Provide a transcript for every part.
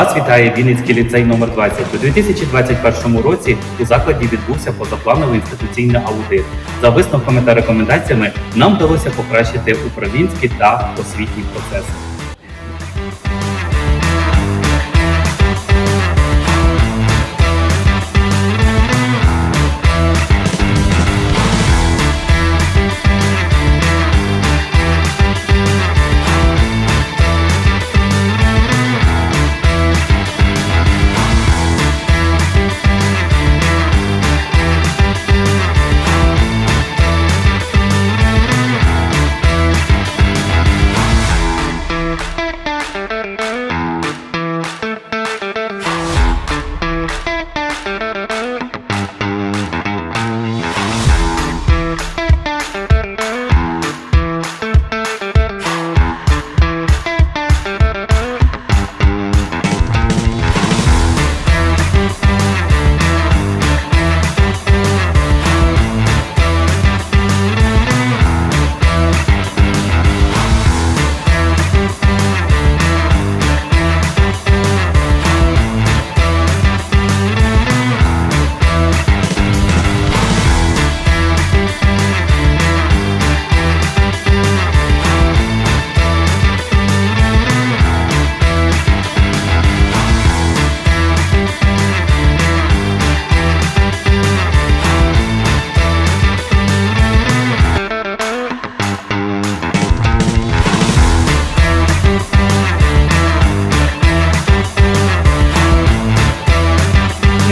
Вас вітає Вінницький ліцей номер 20 У 2021 році у закладі відбувся позаплановий інституційний аудит. За висновками та рекомендаціями нам вдалося покращити управлінські та освітні процеси.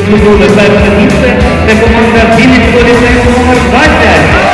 Здобули перше місце. Це команда Вінницького ліцею номер 20.